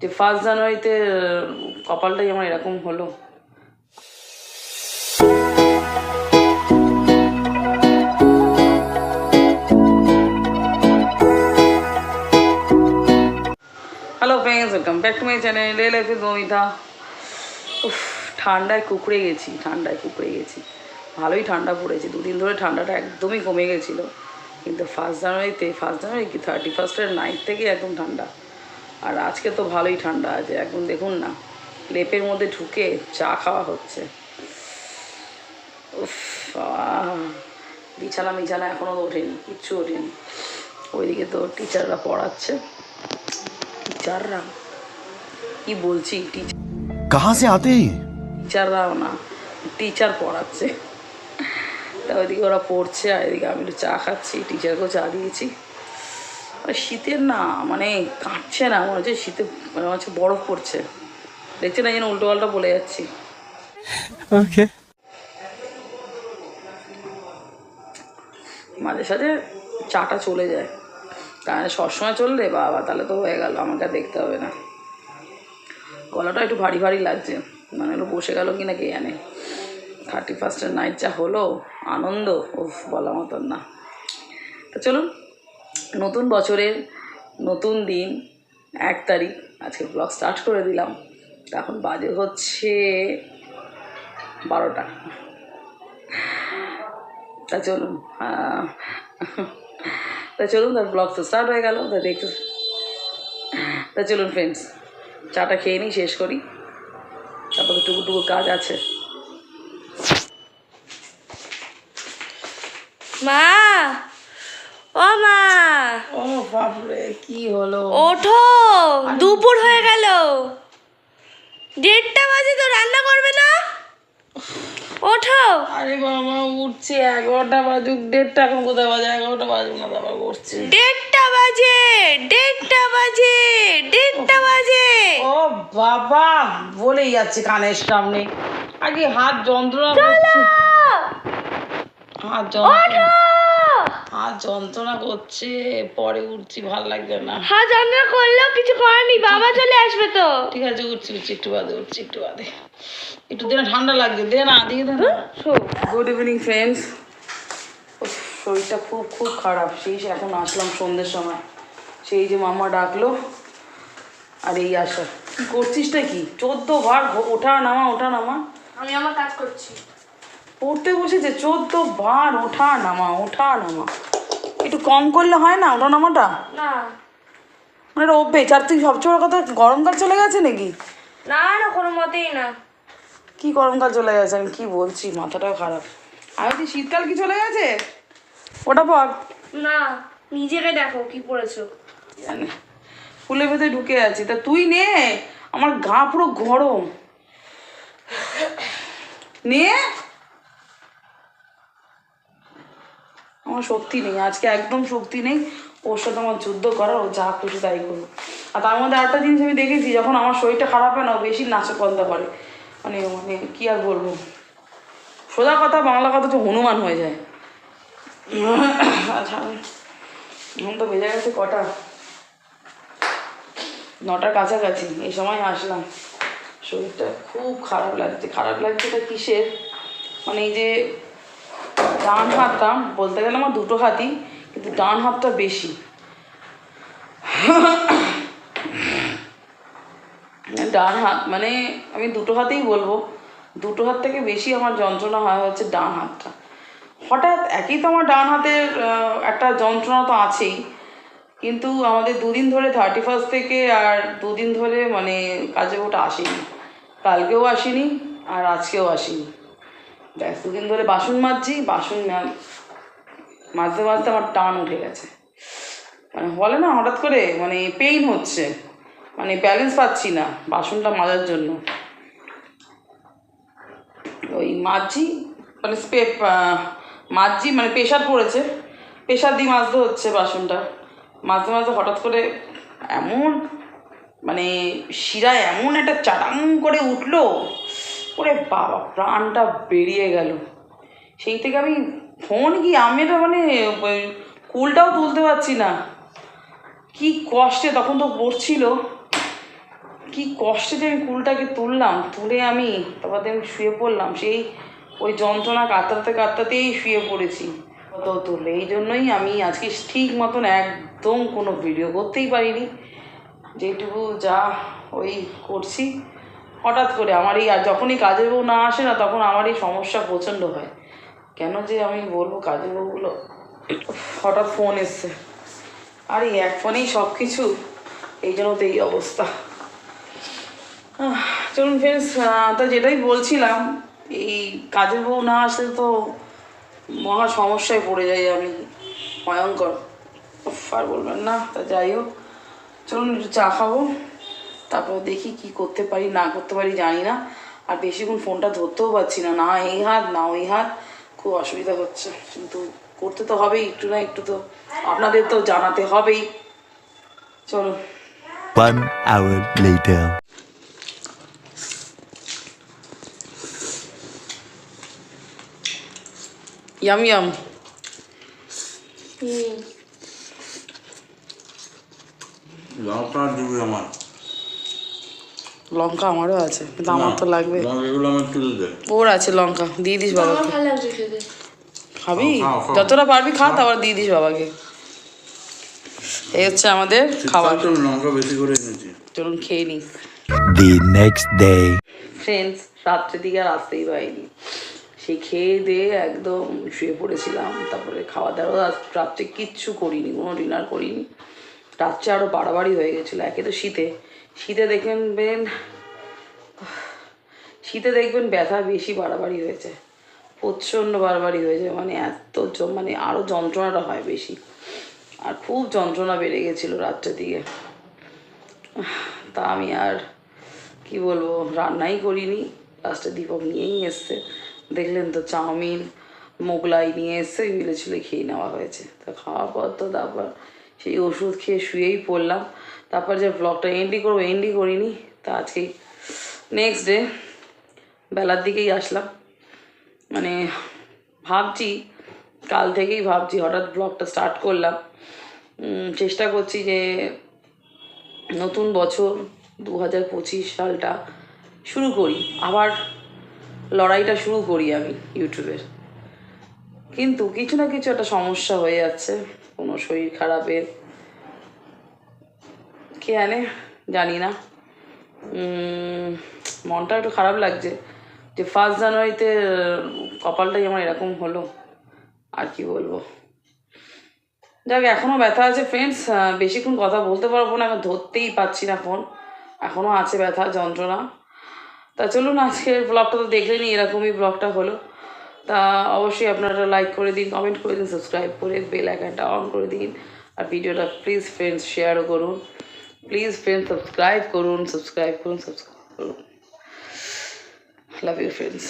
যে ফার্স্ট জানুয়ারিতে, কপালটাই আমার এরকম হলো। Hello friends welcome back to my channel রে লাইফে গমিতা উফ, ঠান্ডায় কুকড়ে গেছি, ঠান্ডায় কুকড়ে গেছি। ভালোই ঠান্ডা পড়েছে, দুদিন ধরে ঠান্ডাটা একদমই কমে গেছিল। কিন্তু ফার্স্ট জানুয়ারিতে ফার্স্ট জানুয়ারি কি থার্টি ফার্স্টের নাইট থেকে একদম ঠান্ডা। আর আজকে তো ভালোই ঠান্ডা আছে এখন দেখুন না লেপের মধ্যে ঢুকে চা খাওয়া হচ্ছে। বিছানা মিছানা এখনও ওঠেনি কিচ্ছু ওঠেনি। ওইদিকে তো টিচাররা পড়াচ্ছে। টিচাররা? কি বলছি টিচার কাহা সে আতে টিচাররাও না টিচার পড়াচ্ছে। তা ওইদিকে ওরা পড়ছে আর এদিকে আমি একটু চা খাচ্ছি টিচারকেও চা দিয়েছি। শীতের না মানে কাটছে না মনে হচ্ছে শীতে মানে মনে হচ্ছে বরফ পড়ছে। দেখছে না যেন উল্টো পাল্টা বলে যাচ্ছি। Okay. মাঝে সাঝে চাটা চলে যায়। কারণ সবসময় চললে বাবা তাহলে তো হয়ে গেল আমাকে আর দেখতে হবে না। গলাটা একটু ভারী ভারী লাগছে মানে একটু বসে গেল কি না কে জানে। থার্টি ফার্স্টের নাইট যা হলো আনন্দ উফ বলা মতন না। তো চলুন নতুন বছরের নতুন দিন, এক তারিখ, আজকে ব্লগ স্টার্ট করে দিলাম। এখন বাজে হচ্ছে বারোটা। তা চলুন তা চলুন, তার ব্লগ তো স্টার্ট হয়ে গেল, তা দেখতে তা চলুন ফ্রেন্ডস চাটা খেয়ে নিই, শেষ করি। তারপরে টুকু টুকু কাজ আছে। মা! ও মা। ও বাপরে কি হলো? ওঠো দুপুর হয়ে গেল। দেড়টা বাজে তো রান্না করবে না? ওঠো। আরে বাবা উঠছে এগারোটা বাজুক দেড়টা এখন কোথায় বাজে? এগারোটা বাজুক না তারপর করছে। দেড়টা বাজে দেড়টা বাজে দেড়টা বাজে। ও বাবা বলেই যাচ্ছে কানের সামনে। আগে হাত যন্ত্রণা হাত যন্ত্রণা। হাত যন্ত্রণা করছে পরে উঠছি ভালো লাগছে না। হ্যাঁ যন্ত্রণা করলেও কিছু করার নেই বাবা চলে আসবে তো। ঠিক আছে উঠছি উঠছি একটু বাদে উঠছি একটু বাদে। একটু দে না ঠান্ডা লাগছে দে না দিয়ে দে না গুড ইভিনিং ফ্রেন্ডস শরীরটা খুব খুব খারাপ। সেই সে এখন আসলাম সন্ধ্যের সময়। সেই যে মামা ডাকলো আর এই আসা। কি করছিসটা কি চোদ্দ বার ওঠা নামা ওঠা নামা। আমি আমার কাজ করছি। পড়তে বসেছে চোদ্দ বার ওঠা নামা ওঠা নামা। একটু কম করলে হয় না ওঠা নামাটা? না। মানে অভ্যেস। আর তুই সবচেয়ে বড় কথা গরমকাল চলে গেছে নাকি? না না কোনো মতেই না। কি গরমকাল চলে গেছে আমি কি বলছি মাথাটাও খারাপ। আমি বলছি শীতকাল কি চলে গেছে? ওটা পর। না নিজেকে দেখো কি পড়েছো। জানি। ফুলের ভেতরে ঢুকে আছি। তা তুই নে আমার গা পুরো গরম। নে। আমার শক্তি নেই, আজকে একদম শক্তি নেই, ওর সাথে আমার যুদ্ধ করার, ও যা খুশি তাই করুক। আর তার মধ্যে আরেকটা জিনিস আমি দেখেছি, যখন আমার শরীরটা খারাপ হয় না, ও বেশি নাচে পন্দা করে। মানে মানে কি আর বলব? সোজা কথা, বাংলা কথা তো হনুমান হয়ে যায়। আচ্ছা এখন তো বেজে গেছে কটা? নটার কাছাকাছি, এই সময় আসলাম। শরীরটা খুব খারাপ লাগছে খারাপ লাগছে এটা কিসের? মানে এই যে ডান হাতটা বলতে গেলে আমার দুটো হাতই, কিন্তু ডান হাতটা বেশি। ডান হাত মানে আমি দুটো হাতেই বলব। দুটো হাত থেকে বেশি আমার যন্ত্রণা হয় হচ্ছে ডান হাতটা। হঠাৎ একই তো আমার ডান হাতের একটা যন্ত্রণা তো আছেই। কিন্তু আমাদের দুদিন ধরে থার্টি ফার্স্ট থেকে আর দুদিন ধরে মানে কাজে ওটা আসেনি। কালকেও আসেনি আর আজকেও আসেনি। ব্যাস দুদিন ধরে বাসন মাজছি, বাসন মাজতে মাজতে আমার টান উঠে গেছে। মানে বলে না, হঠাৎ করে মানে পেইন হচ্ছে। মানে ব্যালেন্স পাচ্ছি না বাসনটা মাজার জন্য। ওই মাজছি মানে স্পে মাজছি মানে প্রেশার পড়েছে। প্রেশার দিয়ে মাজতে হচ্ছে বাসনটা। মাজতে মাজতে হঠাৎ করে এমন মানে শিরায় এমন একটা চাটাং করে উঠল ওরে বাবা, প্রাণটা বেরিয়ে গেল। সেই থেকে আমি ফোন কি আমি এটা মানে কুলটাও তুলতে পারছি না। কি কষ্টে তখন তো পড়ছিল। কি কষ্টে যে আমি কুলটাকে তুললাম, তুলে আমি তারপরে আমি শুয়ে পড়লাম। সেই ওই যন্ত্রণা কাতরাতে কাতরাতেই শুয়ে পড়েছি। কত তুললে এই জন্যই আমি আজকে ঠিক মতন একদম কোনো ভিডিও করতেই পারিনি। যেটুকু যা ওই করছি। হঠাৎ করে আমার এই যখনই কাজের বউ না আসে না, তখন আমার এই সমস্যা প্রচণ্ড হয়। কেন যে আমি বলব কাজের বউগুলো হঠাৎ ফোন এসছে। আর এই এক ফোনেই সব কিছু এই জন্য তো এই অবস্থা। চলুন ফ্রেন্ডস তা যেটাই বলছিলাম, এই কাজের বউ না আসলে তো মহা সমস্যায় পড়ে যাই আমি, ভয়ঙ্কর। আর বলবেন না, তা যাই হোক। চলুন একটু চা খাব। তারপর দেখি কি করতে পারি না করতে পারি জানি না। আর বেশিক্ষণ ফোনটা ধরতেও পারছি না। না এই হাত না ওই হাত খুব অসুবিধা হচ্ছে। কিন্তু করতে তো হবেই একটু না একটু তো আপনাদের তো জানাতে হবেই। চলো। One hour later. আমার লঙ্কা আমারও আছে কিন্তু আমার তো লাগবে। দে। ওর আছে লঙ্কা দিয়ে দিস বাবাকে। খেতে। খাবি? খাও। যতটা পারবি খা তারপর দিয়ে দিস বাবাকে। এই হচ্ছে আমাদের খাবার। লঙ্কা বেশি করে এনেছি। চলুন খেয়ে নিই The next day. ফ্রেন্ডস রাত্রের দিকে আর আসতেই পারিনি। সেই খেয়ে দিয়ে একদম শুয়ে পড়েছিলাম তারপরে খাওয়া দাওয়া রাত্রে কিচ্ছু করিনি কোনো ডিনার করিনি। রাত্রে আরও বাড়াবাড়ি হয়ে গেছিল একে তো শীতে। শীতে দেখবেন শীতে দেখবেন ব্যথা বেশি বাড়াবাড়ি হয়েছে। প্রচণ্ড বাড়াবাড়ি হয়েছে মানে এত মানে আরও যন্ত্রণাটা হয় বেশি। আর খুব যন্ত্রণা বেড়ে গেছিল রাত্রের দিকে। তা আমি আর কি বলব, রান্নাই করিনি। লাস্টে দীপক নিয়েই এসছে। দেখলেন তো চাউমিন, মোগলাই নিয়ে এসছে মিলে ছিল খেয়ে নেওয়া হয়েছে। তা খাওয়ার পর তো তারপর সেই ওষুধ খেয়ে শুয়েই পড়লাম। তারপর যে ব্লগটা এন্ডি করব এন্ডি করিনি। তা আজকেই নেক্সট ডে বেলার দিকেই আসলাম। মানে ভাবছি, কাল থেকেই ভাবছি, হঠাৎ ব্লগটা স্টার্ট করলাম। চেষ্টা করছি যে নতুন বছর দু হাজার পঁচিশ সালটা শুরু করি। আবার লড়াইটা শুরু করি আমি ইউটিউবের। কিন্তু কিছু না কিছু একটা সমস্যা হয়ে যাচ্ছে। কোনো শরীর খারাপের কে জানে জানি না। মনটা একটু খারাপ লাগছে। যে ফার্স্ট জানুয়ারিতে কপালটাই আমার এরকম হলো। আর কি বলব? যাক এখনও ব্যথা আছে ফ্রেন্ডস বেশিক্ষণ কথা বলতে পারব না এখন ধরতেই পাচ্ছি না ফোন এখনও আছে ব্যথা, যন্ত্রণা। তা চলুন, আজকের ব্লগটা তো দেখলেনি এরকমই ব্লগটা হলো। তা অবশ্যই আপনারা লাইক করে দিন কমেন্ট করে দিন সাবস্ক্রাইব করে বেল আইকনটা অন করে দিন। আর ভিডিওটা প্লিজ ফ্রেন্ডস শেয়ারও করুন। প্লিজ ফ্রেন্ডস সাবস্ক্রাইব করুন সাবস্ক্রাইব করুন সাবস্ক্রাইব করুন। Love you friends